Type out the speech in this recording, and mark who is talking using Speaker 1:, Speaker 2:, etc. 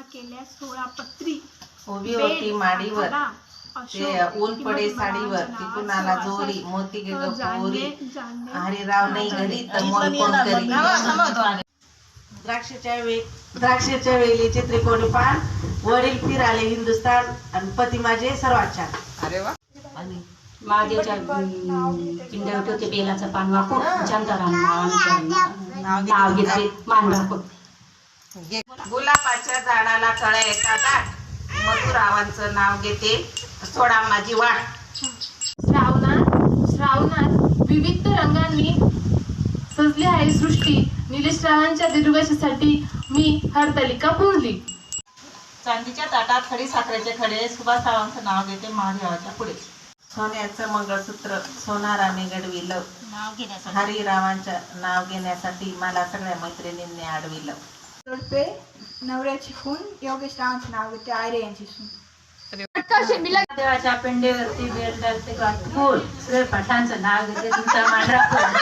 Speaker 1: विवाह केल्या सोळा पत्री
Speaker 2: उभी होती माडीवर. ते ऊन पडे साडीवर. ती कुणाला जोरी मोती गे पोरी. हरिराव नाही घरी तर मन कोण करी द्राक्षाच्या वे द्राक्षाच्या वेलीचे त्रिकोणी पान वडील फिराले हिंदुस्थान आणि पती माझे सर्वात छान.
Speaker 3: अरे वा.
Speaker 2: आणि
Speaker 4: महादेवच्या पिंड्यावर होते बेलाचं पान वापरून चंद्रांना नाव घेतले. मान
Speaker 3: घे.
Speaker 2: गुलाबाच्या झाडाला कळ्या येतात. मथुरावांचं नाव घेते. सोडा माझी वाट.
Speaker 5: श्रावणात श्रावणात विविध रंगांनी सजली आहे सृष्टी. निलेश रावांच्या दीर्घाशीसाठी मी हरतालिका पुरली.
Speaker 6: चांदीच्या ताटात खडी साखरेचे खडे सुभाष रावांचं नाव घेते महादेवाच्या पुढे.
Speaker 2: सोन्याचं मंगळसूत्र सोनाराने घडविलं
Speaker 4: नाव घेण्यासाठी.
Speaker 2: हरिरावांचं नाव घेण्यासाठी मला सगळ्या मैत्रिणींनी अडविलं
Speaker 1: जोडपे नवऱ्याची खून योगेश रावांचे नाव घेते आयरे यांची सून
Speaker 4: महादेवाच्या पिंडीवरती बेल फूल. श्री पठांचं नाव घेते तुमचा मान राखून